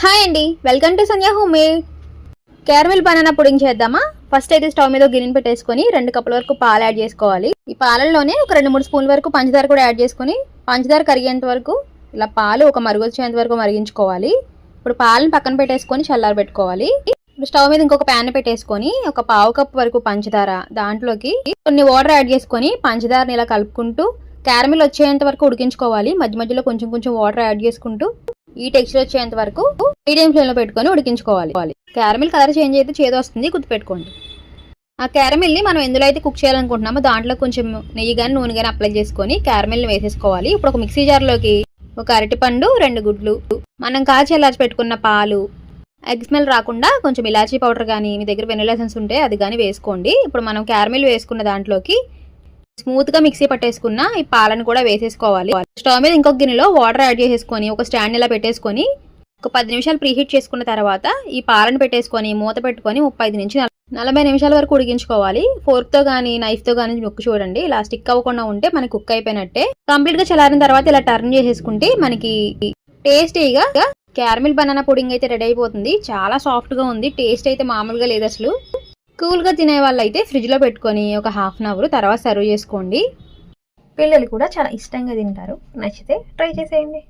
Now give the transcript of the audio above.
Hi అండి. Welcome to Sandhya homemade caramel banana pudding చేద్దామా? First అయితే స్టవ్ మీద గిన్నె పెట్టేసుకొని రెండు కప్పుల వరకు పాలు యాడ్ చేసుకోవాలి. ఈ పాలల్లోనే ఒక రెండు మూడు స్పూన్ల వరకు పంచదార కూడా యాడ్ చేసుకొని పంచదార కరిగేంత వరకు ఇలా పాలు ఒక మరుగు వచ్చేంత వరకు మరిగించుకోవాలి. ఇప్పుడు పాలను పక్కన పెట్టేసుకొని చల్లారి పెట్టుకోవాలి. స్టవ్ మీద ఇంకొక ప్యాన్ పెట్టేసుకొని ఒక పావు కప్పు వరకు పంచదార దాంట్లోకి కొన్ని వాటర్ యాడ్ చేసుకొని పంచదారని ఇలా కలుపుకుంటూ క్యారమిల్ వచ్చేంత వరకు ఉడికించుకోవాలి. మధ్య మధ్యలో కొంచెం కొంచెం వాటర్ యాడ్ చేసుకుంటూ ఈ టెక్స్చర్ వచ్చేంత వరకు మీడియం ఫ్లేమ్లో పెట్టుకొని ఉడికించుకోవాలి. క్యారమిల్ కలర్ చేంజ్ అయితే చేదు వస్తుంది గుర్తుపెట్టుకోండి ఆ క్యారమిల్ని మనం ఎందులో అయితే కుక్ చేయాలనుకుంటున్నామో దాంట్లో కొంచెం నెయ్యి కానీ నూనె కానీ అప్లై చేసుకొని క్యారమిల్ని వేసేసుకోవాలి. ఇప్పుడు ఒక మిక్సీ జార్లోకి ఒక అరటిపండు రెండు గుడ్లు మనం కాచి ఇలాచి పెట్టుకున్న పాలు ఎగ్ స్మెల్ రాకుండా కొంచెం ఇలాచీ పౌడర్ కానీ మీ దగ్గర వెనిలా ఎసెన్స్ ఉంటే అది కానీ వేసుకోండి. ఇప్పుడు మనం క్యారమిల్ వేసుకున్న దాంట్లోకి స్మూత్గా మిక్సీ పట్టేసుకున్న ఈ పాలను కూడా వేసేసుకోవాలి. స్టవ్ మీద ఇంకొక గిన్నెలో వాటర్ యాడ్ చేసేసుకొని ఒక స్టాండ్ ఇలా పెట్టేసుకొని ఒక పది నిమిషాలు ప్రీహీట్ చేసుకున్న తర్వాత ఈ పాలను పెట్టేసుకొని మూత పెట్టుకొని ముప్పై ఐదు నుంచి నలభై నిమిషాల వరకు ఉడికించుకోవాలి. ఫోర్క్తో కానీ నైఫ్తో కానీ ముక్కు చూడండి. ఇలా స్టిక్ అవ్వకుండా ఉంటే మనకి కుక్ అయిపోయినట్టే. కంప్లీట్గా చల్లారిన తర్వాత ఇలా టర్న్ చేసేసుకుంటే మనకి టేస్టీగా క్యారమిల్ బనానా పుడింగ్ అయితే రెడీ అయిపోతుంది. చాలా సాఫ్ట్గా ఉంది. టేస్ట్ అయితే మామూలుగా లేదు అసలు. కూల్గా తినే వాళ్ళు అయితే ఫ్రిడ్జ్లో పెట్టుకొని ఒక హాఫ్ అన్ అవర్ తర్వాత సర్వ్ చేసుకోండి. పిల్లలు కూడా చాలా ఇష్టంగా తింటారు. నచ్చితే ట్రై చేసేయండి.